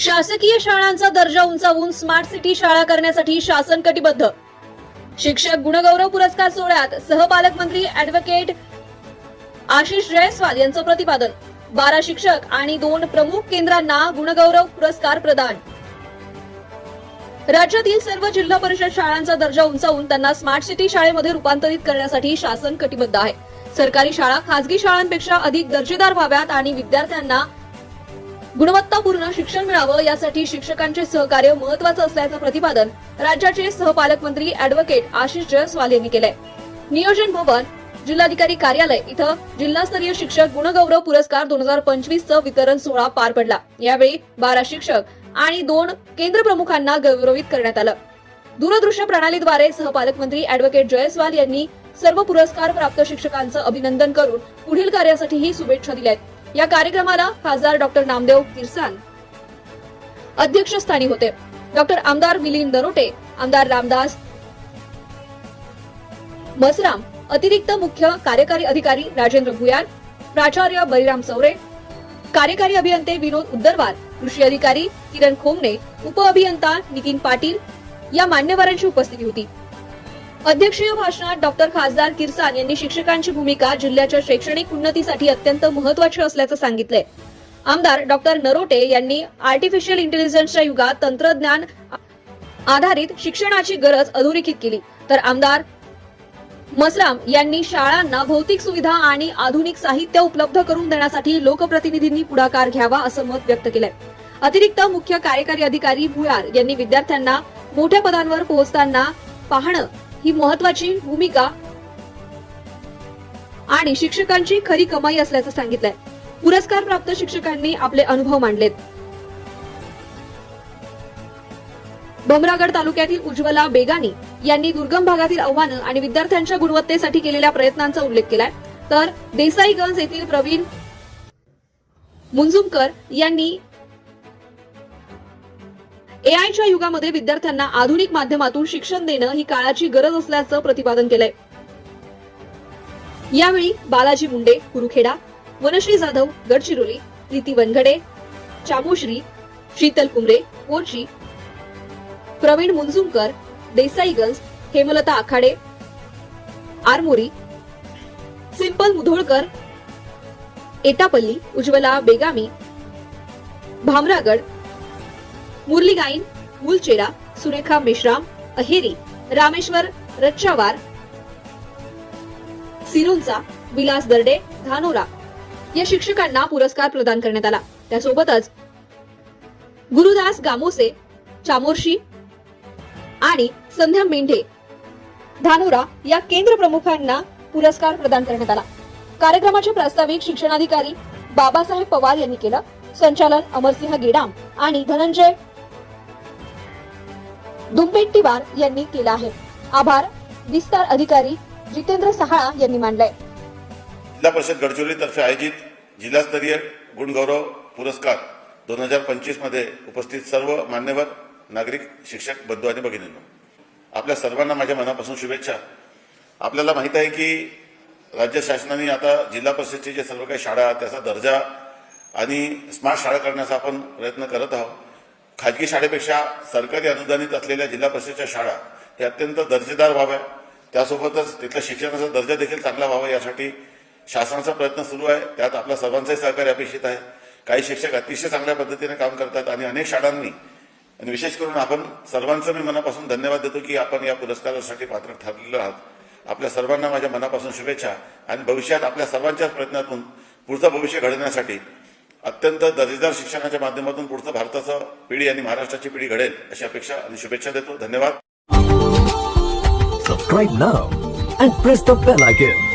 शासकीय शाळांचा दर्जा उंचावून स्मार्ट सिटी शाळा करण्यासाठी शासन कटिबद्ध. शिक्षक गुणगौरव पुरस्कार सोहळ्यात सहपालकमंत्री अॅडव्होकेट आशिष जयस्वाल यांचं प्रतिपादन. बारा शिक्षक आणि दोन प्रमुख केंद्रांना गुणगौरव पुरस्कार प्रदान. राज्यातील सर्व जिल्हा परिषद शाळांचा दर्जा उंचावून त्यांना स्मार्ट सिटी शाळेमध्ये रूपांतरित करण्यासाठी शासन कटिबद्ध आहे. सरकारी शाळा खासगी शाळांपेक्षा अधिक दर्जेदार व्हाव्यात आणि विद्यार्थ्यांना गुणवत्तापूर्ण शिक्षण मिळावं यासाठी शिक्षकांचे सहकार्य महत्वाचं असल्याचं प्रतिपादन राज्याचे सहपालकमंत्री अॅडव्होकेट आशिष जयस्वाल यांनी केलंय. नियोजन भवन जिल्हाधिकारी कार्यालय इथं जिल्हास्तरीय शिक्षक गुणगौरव पुरस्कार दोन हजार पंचवीसचं वितरण सोहळा पार पडला. यावेळी बारा शिक्षक आणि दोन केंद्र प्रमुखांना गौरवित करण्यात आलं. दूरदृश्य प्रणालीद्वारे सहपालकमंत्री अॅडव्होकेट जयस्वाल यांनी सर्व पुरस्कार प्राप्त शिक्षकांचं अभिनंदन करून पुढील कार्यासाठीही शुभेच्छा दिल्या आहेत या कार्यक्रमाला खासदार डॉक्टर नामदेव किरसान अध्यक्षस्थानी होते. डॉक्टर आमदार मिलिंद दरोटे आमदार रामदास मसराम अतिरिक्त मुख्य कार्यकारी अधिकारी राजेंद्र भुयार प्राचार्य बळीराम चौरे कार्यकारी अभियंते विनोद उद्दरवार कृषी अधिकारी किरण खोमणे उपअभियंता नितीन पाटील या मान्यवरांची उपस्थिती होती. अध्यक्षीय भाषणात डॉक्टर खासदार किरसान यांनी शिक्षकांची भूमिका जिल्ह्याच्या शैक्षणिक उन्नतीसाठी अत्यंत महत्वाची असल्याचं सांगितलंय. आमदार डॉक्टर नरोटे यांनी आर्टिफिशियल इंटेलिजन्सच्या युगात तंत्रज्ञान आधारित शिक्षणाची गरज अधोरेखित केली. तर आमदार मसराम यांनी शाळांना भौतिक सुविधा आणि आधुनिक साहित्य उपलब्ध करून देण्यासाठी लोकप्रतिनिधींनी पुढाकार घ्यावा असं मत व्यक्त केलंय. अतिरिक्त मुख्य कार्यकारी अधिकारी भुयार यांनी विद्यार्थ्यांना मोठ्या पदांवर पोहोचताना पाहणं ही महत्वाची भूमिका. आणि शिक्षकांची खरी कमाई असल्याचं सांगितलंय. पुरस्कार प्राप्त शिक्षकांनी आपले अनुभव मांडलेत. भमरागड तालुक्यातील उज्ज्वला बेगानी यांनी दुर्गम भागातील आव्हानं आणि विद्यार्थ्यांच्या गुणवत्तेसाठी केलेल्या प्रयत्नांचा उल्लेख केलाय. तर देसाईगंज येथील प्रवीण मुंजुमकर यांनी एआयच्या युगामध्ये विद्यार्थ्यांना आधुनिक माध्यमातून शिक्षण देणं ही काळाची गरज असल्याचं प्रतिपादन केलंय. यावेळी बालाजी मुंडे कुरुखेडा वनश्री जाधव गडचिरोली प्रीती वनगडे चामोश्री शीतल कुमरे कोरची प्रवीण मुंजुमकर देसाईगंज हेमलता आखाडे आरमोरी सिंपल मुधोळकर एटापल्ली उज्ज्वला बेगामी भामरागड मुरली गाईन मुलचेरा सुरेखा मेश्राम अहेरी रामेश्वर रच्चावार सिरोंचा विलास दर्डे धानोरा या शिक्षकांना पुरस्कार प्रदान करण्यात आला. त्यासोबतच गुरुदास गामोसे चामोर्शी आणि संध्या मेंढे धानोरा या केंद्र प्रमुखांना पुरस्कार प्रदान करण्यात आला. कार्यक्रमाचे प्रास्ताविक शिक्षणाधिकारी बाबासाहेब पवार यांनी केलं. संचालन अमरसिंह गेडाम आणि धनंजय दुंबेट्टीवार यांनी केला आहे. आभार विस्तार अधिकारी जितेंद्र सहाळा यांनी मांडलाय. जिल्हा परिषद गडचिरोलीतर्फे आयोजित जिल्हास्तरीय गुणगौरव पुरस्कार दोन हजार पंचवीसमध्ये उपस्थित सर्व मान्यवर नागरिक शिक्षक बंधू आणि भगिनींनो आपल्या सर्वांना माझ्या मनापासून शुभेच्छा. आपल्याला माहीत आहे की राज्य शासनाने आता जिल्हा परिषदचे जे सर्व काही शाळा त्याचा दर्जा आणि स्मार्ट शाळा करण्याचा आपण प्रयत्न करत आहोत. खाजगी शाळेपेक्षा सरकारी अनुदानित असलेल्या जिल्हा परिषदेच्या शाळा हे अत्यंत दर्जेदार व्हाव्या. त्यासोबतच तिथल्या शिक्षणाचा दर्जा देखील चांगला व्हावा यासाठी शासनाचा प्रयत्न सुरू आहे. त्यात आपल्या सर्वांचंही सहकार्य अपेक्षित आहे. काही शिक्षक अतिशय चांगल्या पद्धतीने काम करतात आणि अनेक शाळांनी आणि विशेष करून आपण सर्वांचं मी मनापासून धन्यवाद देतो की आपण या पुरस्कारासाठी पात्र ठरलेलो आहात. आपल्या सर्वांना माझ्या मनापासून शुभेच्छा आणि भविष्यात आपल्या सर्वांच्याच प्रयत्नातून पुढचं भविष्य घडवण्यासाठी अत्यंत दर्जेदार शिक्षणाच्या माध्यमातून पुढचं भारताचं पिढी आणि महाराष्ट्राची पिढी घडेल अशी अपेक्षा आणि शुभेच्छा देतो धन्यवाद subscribe now and press the bell icon.